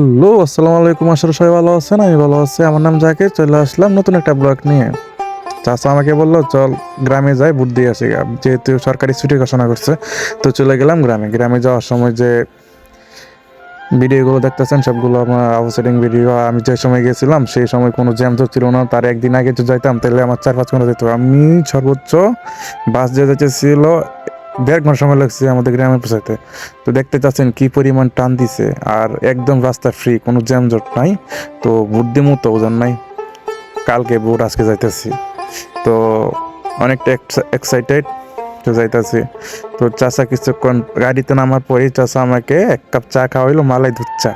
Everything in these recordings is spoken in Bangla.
হ্যালো, আসসালামু আলাইকুম। আসলে সবাই ভালো আছেন, আমি ভালো আছি। আমার নাম জাকির, চলে আসলাম নতুন একটা ব্লগ নিয়ে। চাচা আমাকে বলল, চল গ্রামে যাই, বুট দিয়ে আসি। যেহেতু সরকারি ছুটি ঘোষণা করছে, তো চলে গেলাম গ্রামে। গ্রামে যাওয়ার সময় যে ভিডিওগুলো দেখতেছেন, সবগুলো আমার আউটসাইডিং ভিডিও আমি যে সময় গেছিলাম, সেই সময় কোনো জ্যাম তো ছিল না। তার একদিন আগে যাইতাম, তাহলে আমার চার পাঁচ ঘণ্টা যেত আমি সর্বোচ্চ বাস যে যেতেছিল দেড় ঘণ্টা সময় লাগছে আমাদের গ্রামে পৌঁছাতে তো দেখতে চাচ্ছেন কি পরিমাণ টান দিছে। আর একদম রাস্তা ফ্রি কোনো জ্যাম জট নাই। তো বুদ্ধিমতো ওজন নাই। কালকে বুট আজকে যাইতেছি। তো অনেকটা এক্সাইটেড তো যাইতেছি। তো চাচা কিছুক্ষণ গাড়িতে নামার পরেই চাচা আমাকে এক কাপ চা খাওয়াইলো, মালাই দুধ চা।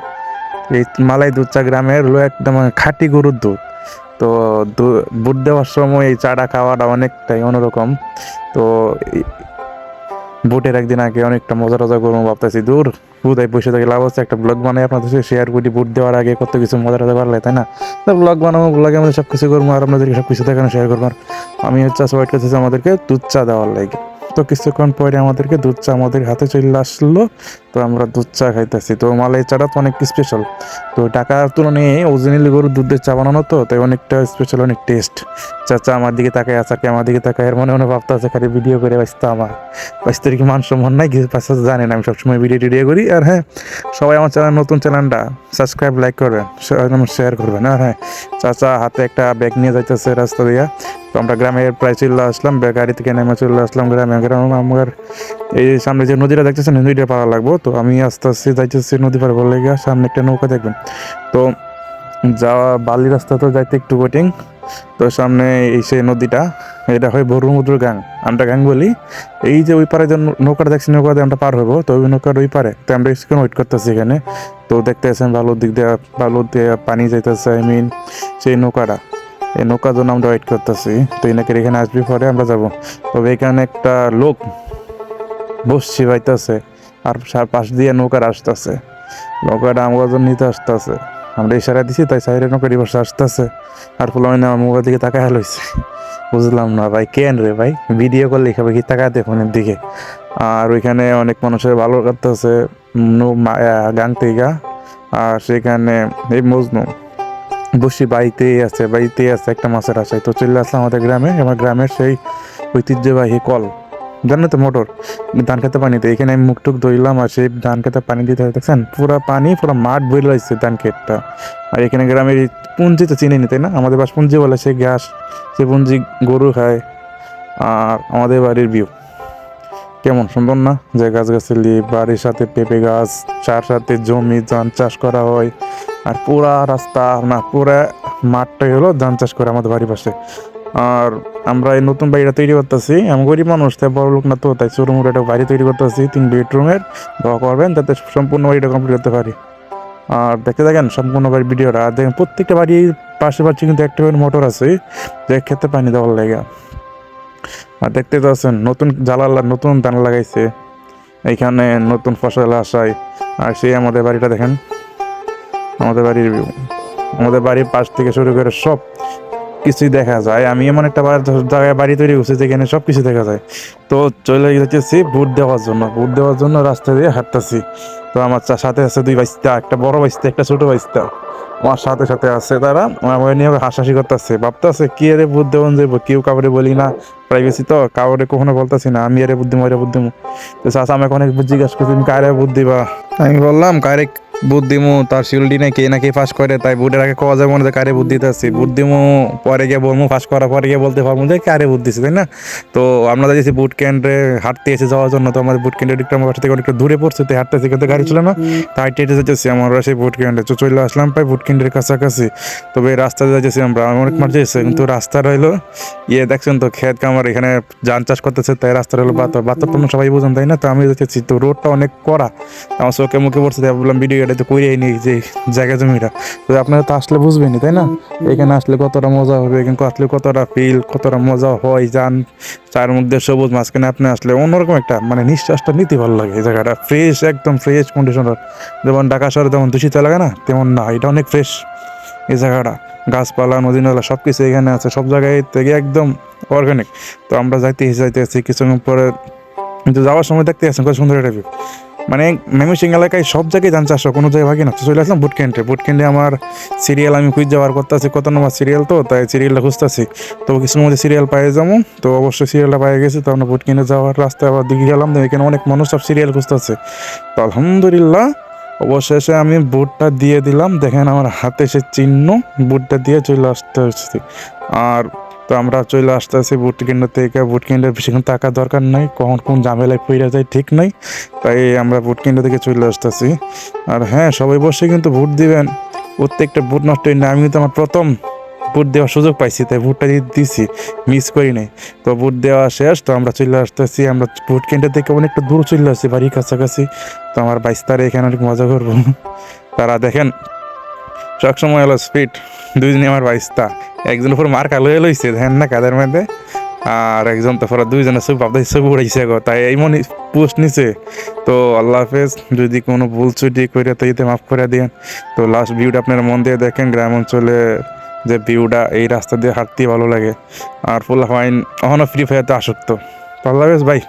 এই মালাই দুধ চা গ্রামের হলো একদম খাঁটি গরুর দুধ। তো বুট দেওয়ার সময় এই চাটা খাওয়াটা অনেকটাই অন্যরকম। তো বুটের একদিন আগে অনেকটা মজা টজা করব ভাবতেছি। দূর বুধাই বসে থেকে লাভ হচ্ছে একটা ব্লগ বানাই আপনাদের সাথে শেয়ার করি বুট দেওয়ার আগে কত কিছু মজা টজা করলে, তাই না? তো ব্লগ বানাবো ব্লগে আমাদের সব কিছু করব আর আপনাদেরকে সব কিছু দেখানো শেয়ার করব। আমি হচ্ছে ওয়েট করতেছি আমাদেরকে দুধ চা দেওয়ার লাগে। তো কিছুক্ষণ পরে আমাদেরকে দুধ চা আমাদের হাতে চলে আসলো। তো আমরা দুধ চা খাইতেছি। তো মালাই চাটা তো অনেক স্পেশাল তো টাকার তুলনায় ওজনিলি গরুর দুধের চা বানানো তো, তাই অনেকটা স্পেশাল অনেক টেস্ট চাচা আমার দিকে তাকায়, আচাকে আমার দিকে তাকায়, এর মনে মনে ভাবতে আছে, খালি ভিডিও করে বাঁচতে আমার। বাঁচতে কি মান সম্মান নাই, কিছু পাশে জানেন আমি সবসময় ভিডিও টিডিও করি। আর হ্যাঁ সবাই আমার চ্যানেল নতুন চ্যানেলটা সাবস্ক্রাইব লাইক করবেন শেয়ার করবেন। আর হ্যাঁ চাচা হাতে একটা ব্যাগ নিয়ে যাইতেছে রাস্তা দিয়া। তো আমরা গ্রামের প্রায় চলে আসলাম গাড়ি থেকে নেমে চলে আসলাম গ্রামে। গ্রামে আমার এই সামনে যে নদীটা দেখতেছেন নদীটা পাড়া লাগবো। তো আমি আস্তে আস্তে যাইতেছি নদী পার বলে গিয়ে সামনে একটা নৌকা দেখবেন। তো যাওয়া বালি রাস্তা তো যাইতে একটু কঠিন। তো সামনে এই সেই নদীটা, এটা হয় ব্রহ্মপুত্র গাং আমরা গাং বলি। এই যে ওই পারে যে নৌকাটা দেখছি নৌকা দিয়ে আমরা পার হব, তো ওই নৌকার ওই পারে তো আমরা কিছুক্ষণ ওয়েট করতেছি এখানে। তো দেখতে আছেন বালুর দিক দিয়ে, বালুর দিয়ে পানি যাইতেছে আই মিন সেই নৌকাটা। এই নৌকার জন্য আমরা ওয়েট করতেছি। তো এনাকে এখানে আসবি পরে আমরা যাব। তবে এখানে একটা লোক বসছি পাইতেছে আর পাশ দিয়ে নৌকার আসতেছে। নৌকাটা আমার নিতে আসতেছে। আমরা ইশারা দিছি, তাই সাইডে নৌকাটি বসে আসতেছে। আর ফুল আমি আমার মুখের দিকে তাকায় লইছে। বুঝলাম না ভাই, কেন রে ভাই? ভিডিও করলে খাবে কি তাকাতে ফোনের দিকে। আর ওইখানে অনেক মানুষের ভালো করতেছে গাং থেকে। আর সেখানে এই মজনু। বসি বাড়িতেই আছে বাড়িতেই আছে একটা মাছের আশায়। তো চলে আসলাম আমাদের গ্রামে। আমার গ্রামের সেই ঐতিহ্যবাহী কল। জানো তো মোটর ধান খেতে পানিতে এখানে আমি মুখ টুক ধরলাম আর সেই ধান খেতে পানি দিতে হয়, দেখছেন? পুরো পানি, পুরো মাঠ বই লাগছে ধান ক্ষেতটা। আর এখানে গ্রামের পুঞ্জি তো চিনি নিতে না? আমাদের বাস পুঞ্জি বলে সেই ঘাস সে পুঞ্জি গরু খায়, আর আমাদের বাড়ির ভিউ কেমন সুন্দর না? যে গাছ গাছালি বাড়ির সাথে পেঁপে গাছ চার সাথে জমি, ধান চাষ করা হয়, আর পুরা রাস্তা না, পুরা মাঠটাই হলো ধান চাষ করে আমাদের বাড়ির পাশে। আর আমরা এই নতুন বাড়িটা তৈরি করতেছি। আমি গরিব মানুষ, তাই বড় লোক না তো, তাই ছোটো মোটো একটা বাড়ি তৈরি করতেছি, তিন বেডরুমের। দোয়া করবেন যাতে সম্পূর্ণ বাড়িটা কমপ্লিট করতে পারি। আর দেখতে দেখেন, সম্পূর্ণ বাড়ির ভিডিওটা। আর দেখেন, প্রত্যেকটা বাড়ির পাশে পাশে কিন্তু একটা করে মোটর আছে, যে খেতে পানি দেওয়ার লেগে। আর দেখতে পাচ্ছেন নতুন জ্বালালা নতুন ধান লাগাইছে। এইখানে নতুন ফসল আসায়। আর সেই আমাদের বাড়িটা দেখেন, আমাদের বাড়ির আমাদের বাড়ির পাশ থেকে শুরু করে সব কিছুই দেখা যায়। আমি এমন একটা জায়গায় বাড়ি তৈরি করছি যেখানে সব কিছু দেখা যায়। তো চলে যাচ্ছি ভোট দেওয়ার জন্য। ভোট দেওয়ার জন্য রাস্তা দিয়ে হাঁটতেছি। তো আমার সাথে আছে দুই বাইস্তা একটা বড় বাইস্তা একটা ছোট বাইস্তা আমার সাথে সাথে আছে তারা। আমার নিয়ে হাসাহাসি করতেছে। ভাবতেছে, কি আরে বুদ্ধ দেওয়ান যাব কেউ কাউরে বলি না। প্রাইভেসি তো, কাউরে কখনো বলতেছি না। আমি আরে বুদ্ধি মরে বুদ্ধি তো চাষা আমাকে অনেক জিজ্ঞাসা করছি, তুমি কারে বুদ্ধি বা আমি বললাম, কারে বুদ্ধিমু, তার শিউলডি না কে না কে ফাঁস করে, তাই বুটের আগে কওয়া যাবে মনে হয় কারে বুদ্ধি দিতেছি বুদ্ধিমু পরে গিয়ে বলব ফাঁস করার পরে গিয়ে বলতে পারব যে কারে বুদ্ধি তাই না? তো আমরা যাচ্ছি বুট ক্যান্ডে হাঁটতে এসে যাওয়ার জন্য তো আমাদের বুট ক্যান্ডের দিকটা আমার থেকে অনেকটা দূরে পড়ছে, তো হাঁটতে কিন্তু গাড়ি ছিল না। তাই হেঁটে যাচ্ছি আমরা সেই বুট ক্যান্ডে তো চলে আসলাম প্রায় বুট ক্যান্ডের কাছাকাছি। তবে এই রাস্তাতে যাচ্ছি আমরা অনেক মার যাচ্ছে কিন্তু রাস্তা রইল ইয়ে দেখছেন তো, ক্ষেত কামার এখানে যান চাষ করতেছে, তাই রাস্তা রইল বাতর বাতর তো সবাই বুঝেন, তাই না? তো আমি যাচ্ছি তো রোডটা অনেক কড়া। আমার চোখে মুখে পড়ছে, তাই ভাবলাম ভিডিও এটা তো করেই নি যে জায়গা জমিটা। তো আপনারা তো আসলে বুঝবেনই, তাই না? এখানে আসলে কতটা মজা হবে, এখানে আসলে কতটা ফিল কতটা মজা হয়, যান। তার মধ্যে সবুজ মাঝখানে আপনি আসলে অন্যরকম একটা মানে নিঃশ্বাসটা নিতে ভালো লাগে এই জায়গাটা। ফ্রেশ একদম ফ্রেশ কন্ডিশনার যেমন ঢাকা শহরে যেমন দূষিত লাগে না? তেমন না, এটা অনেক ফ্রেশ এই জায়গাটা। গাছপালা নদী নালা সব কিছু এখানে আছে, সব জায়গায় থেকে একদম অর্গানিক তো আমরা যাইতে যাইতে আছি কিছুক্ষণ পরে কিন্তু যাওয়ার সময় দেখতে আছেন, কত সুন্দর একটা view। মানে মেমিসিং এলাকায় সব জায়গায় ধান চাষ কোনো জায়গায় ভাগে না চলে আসলাম বুট ক্যান্টে আমার সিরিয়াল আমি খুঁজে যাওয়ার করতেছি, কত নম্বর সিরিয়াল তো, তাই সিরিয়ালটা খুঁজতেছি। তো কিছু মধ্যে সিরিয়াল পাই যাব। তো অবশ্যই সিরিয়ালটা পাই গেছি, তো আমরা বুট যাওয়ার রাস্তায় আবার দিকে গেলাম। তো এখানে অনেক মানুষ সব সিরিয়াল খুঁজতেছে। তো আলহামদুলিল্লাহ, অবশেষে আমি বুটটা দিয়ে দিলাম। দেখেন আমার হাতে সে চিহ্ন বুটটা দিয়ে চলে আসতে হচ্ছে। আর তো আমরা চলে আসতেছি বুট কেন্দ্র থেকে। বুট কেন্দ্রের বেশিক্ষণ টাকা দরকার নাই, কখন কোন ঝামেলায় পড়ে যায় ঠিক নাই। তাই আমরা ভোট কেন্দ্র থেকে চলে আসতেছি। আর হ্যাঁ সবাই বসে কিন্তু ভোট দিবেন। প্রত্যেকটা ভোট নষ্ট হয় না আমি কিন্তু আমার প্রথম ভোট দেওয়ার সুযোগ পাইছি, তাই ভোটটা দিয়ে দিছি মিস করি নাই। তো ভোট দেওয়া শেষ, তো আমরা চলে আসতেছি। আমরা ভোট কেন্দ্র থেকে অনেকটা দূর চলে আসছি, বাড়ির কাছাকাছি। তো আমার বাইশ তারিখ এখানে অনেক মজা করব। তারা দেখেন সবসময় হলো স্পিড দুইজনে আমার বাইশটা একজন উপর মার কালো লইছে, দেখেন না কাদের মধ্যে। আর একজন তো পরে দুইজনে সব ভাবতে সব উড়াইছে গো। তাই এই মনে পোস্ট নিছে। তো আল্লাহ হাফেজ, যদি কোনো ভুল চুটি করে তো এতে মাফ করে দিন তো লাস্ট ভিউটা আপনার মন দিয়ে দেখেন, গ্রাম অঞ্চলে যে ভিউটা এই রাস্তা দিয়ে হাঁটতে ভালো লাগে। আর ফুল ফাইন এখনও ফ্রি ফায়ারতে আসক্ত। তো আল্লাহ হাফেজ ভাই